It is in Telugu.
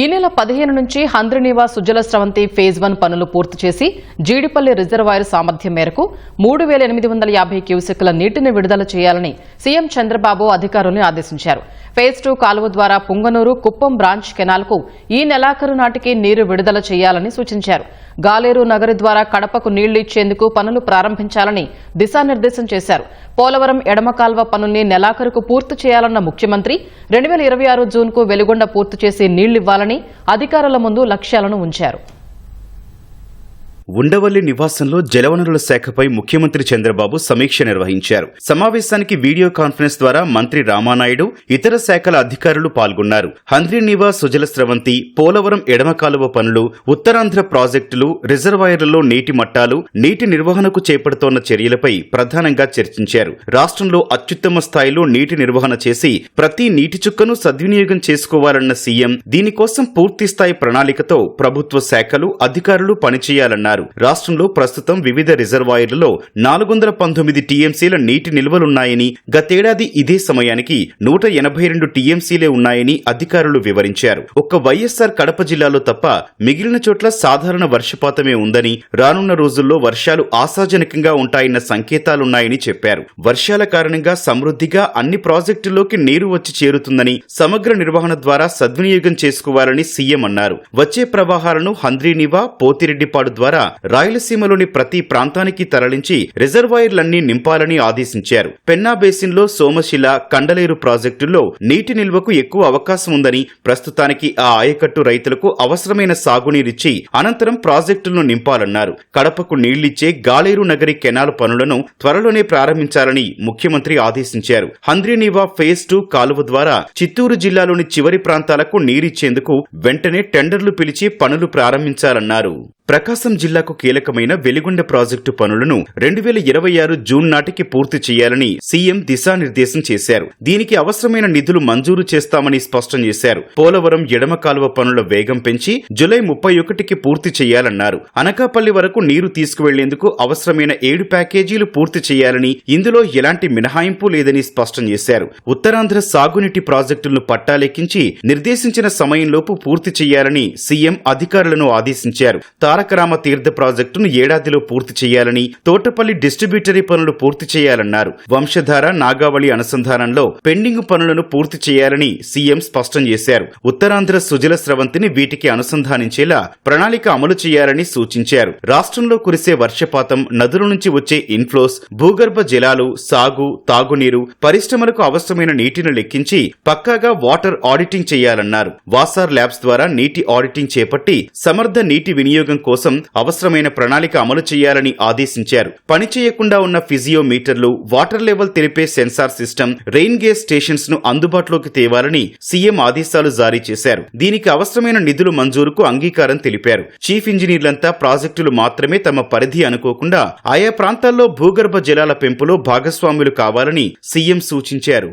ఈ నెల పదిహేను నుంచి హంద్రినీవా సుజల స్రవంతి ఫేజ్ వన్ పనులు పూర్తి చేసి జీడిపల్లి రిజర్వాయర్ సామర్థ్యం మేరకు మూడు వేల ఎనిమిది వందల యాభై క్యూసెక్ల నీటిని విడుదల చేయాలని సీఎం చంద్రబాబు అధికారులను ఆదేశించారు. ఫేజ్ టూ కాలువ ద్వారా పుంగనూరు కుప్పం బ్రాంచ్ కెనాల్కు ఈ నెలాఖరు నాటికి నీరు విడుదల చేయాలని సూచించారు. గాలేరు నగరి ద్వారా కడపకు నీళ్ళు ఇచ్చేందుకు పనులు ప్రారంభించాలని దిశానిర్దేశం చేశారు. పోలవరం ఎడమ కాల్వ పనుల్ని నెలాఖరుకు పూర్తి చేయాలన్న ముఖ్యమంత్రి రెండు వేల ఇరవై ఆరు జూన్కు వెలుగొండ పూర్తి చేసి నీళ్ళివ్వాలని అధికారుల ముందు లక్ష్యాలను ఉంచారు ఉండవల్లి నివాసంలో జలవనరుల శాఖపై ముఖ్యమంత్రి చంద్రబాబు సమీక్ష నిర్వహించారు. సమావేశానికి వీడియో కాన్ఫరెన్స్ ద్వారా మంత్రి రామానాయుడు ఇతర శాఖల అధికారులు పాల్గొన్నారు. హంద్రీనివా సుజల స్రవంతి పోలవరం ఎడమ కాలువ పనులు ఉత్తరాంధ్ర ప్రాజెక్టులు రిజర్వాయర్లలో నీటి మట్టాలు నీటి నిర్వహణకు చేపడుతోన్న చర్యలపై ప్రధానంగా చర్చించారు. రాష్ట్రంలో అత్యుత్తమ స్థాయిలో నీటి నిర్వహణ చేసి ప్రతి నీటి చుక్కను సద్వినియోగం చేసుకోవాలన్న సీఎం దీనికోసం పూర్తిస్థాయి ప్రణాళికతో ప్రభుత్వ శాఖలు అధికారులు పనిచేయాలన్నారు. రాష్ట్రంలో ప్రస్తుతం వివిధ రిజర్వాయర్లలో నాలుగు వందల పంతొమ్మిది టీఎంసీల నీటి నిల్వలున్నాయని గతేడాది ఇదే సమయానికి నూట ఎనభై రెండు టీఎంసీలే ఉన్నాయని అధికారులు వివరించారు. ఒక్క వైఎస్సార్ కడప జిల్లాలో తప్ప మిగిలిన చోట్ల సాధారణ వర్షపాతమే ఉందని రానున్న రోజుల్లో వర్షాలు ఆశాజనకంగా ఉంటాయన్న సంకేతాలున్నాయని చెప్పారు. వర్షాల కారణంగా సమృద్ధిగా అన్ని ప్రాజెక్టుల్లోకి నీరు వచ్చి చేరుతుందని సమగ్ర నిర్వహణ ద్వారా సద్వినియోగం చేసుకోవాలని సీఎం అన్నారు. వచ్చే ప్రవాహాలను హంద్రీనివా పోతిరెడ్డిపాడు ద్వారా రాయలసీమలోని ప్రతి ప్రాంతానికి తరలించి రిజర్వాయర్లన్నీ నింపాలని ఆదేశించారు. పెన్నా బేసిన్లో సోమశిల కండలేరు ప్రాజెక్టుల్లో నీటి నిల్వకు ఎక్కువ అవకాశం ఉందని ప్రస్తుతానికి ఆ ఆయకట్టు రైతులకు అవసరమైన సాగునీరిచ్చి అనంతరం ప్రాజెక్టులను నింపాలన్నారు. కడపకు నీళ్ళిచ్చే గాలేరు నగరి కెనాల్ పనులను త్వరలోనే ప్రారంభించాలని ముఖ్యమంత్రి ఆదేశించారు. హంద్రీనీవా ఫేజ్ టూ కాలువ ద్వారా చిత్తూరు జిల్లాలోని చివరి ప్రాంతాలకు నీరిచ్చేందుకు వెంటనే టెండర్లు పిలిచి పనులు ప్రారంభించాలన్నారు. ప్రకాశం జిల్లా జిల్లాకు కీలకమైన వెలిగొండ ప్రాజెక్టు పనులను రెండు వేల ఇరవై ఆరు జూన్ నాటికి పూర్తి చేయాలని సీఎం దిశానిర్దేశం చేశారు. దీనికి అవసరమైన నిధులు మంజూరు చేస్తామని స్పష్టం చేశారు. పోలవరం ఎడమ కాలువ పనుల వేగం పెంచి జులై ముప్పై ఒకటికి పూర్తి చేయాలన్నారు. అనకాపల్లి వరకు నీరు తీసుకువెళ్ళేందుకు అవసరమైన ఏడు ప్యాకేజీలు పూర్తి చేయాలని ఇందులో ఎలాంటి మినహాయింపు లేదని స్పష్టం చేశారు. ఉత్తరాంధ్ర సాగునీటి ప్రాజెక్టులను పట్టాలెక్కించి నిర్దేశించిన సమయంలోపు పూర్తి చేయాలని సీఎం అధికారులను ఆదేశించారు. తారకరామ తీర్థ ప్రాజెక్టును ఏడాదిలో పూర్తి చేయాలని తోటపల్లి డిస్ట్రిబ్యూటరీ పనులు పూర్తి చేయాలన్నారు. వంశధార నాగావళి అనుసంధానంలో పెండింగ్ పనులను పూర్తి చేయాలని సీఎం స్పష్టం చేశారు. ఉత్తరాంధ్ర సుజల స్రవంతిని వీటికి అనుసంధానించేలా ప్రణాళిక అమలు చేయాలని సూచించారు. రాష్ట్రంలో కురిసే వర్షపాతం నదుల నుంచి వచ్చే ఇన్ఫ్లోస్ భూగర్భ జలాలు సాగు తాగునీరు పరిశ్రమలకు అవసరమైన నీటిని లెక్కించి పక్కాగా వాటర్ ఆడిటింగ్ చేయాలన్నారు. వాసార్ ల్యాబ్స్ ద్వారా నీటి ఆడిటింగ్ చేపట్టి సమర్థ నీటి వినియోగం కోసం అవసరమైన ప్రణాళిక అమలు చేయాలని ఆదేశించారు. పనిచేయకుండా ఉన్న ఫిజియోమీటర్లు వాటర్ లెవెల్ తెలిపే సెన్సార్ సిస్టమ్ రెయిన్ గేజ్ స్టేషన్స్ను అందుబాటులోకి తేవాలని సీఎం ఆదేశాలు జారీ చేశారు. దీనికి అవసరమైన నిధులు మంజూరుకు అంగీకారం తెలిపారు. చీఫ్ ఇంజనీర్లంతా ప్రాజెక్టులు మాత్రమే తమ పరిధి అనుకోకుండా ఆయా ప్రాంతాల్లో భూగర్భ జలాల పెంపులో భాగస్వాములు కావాలని సీఎం సూచించారు.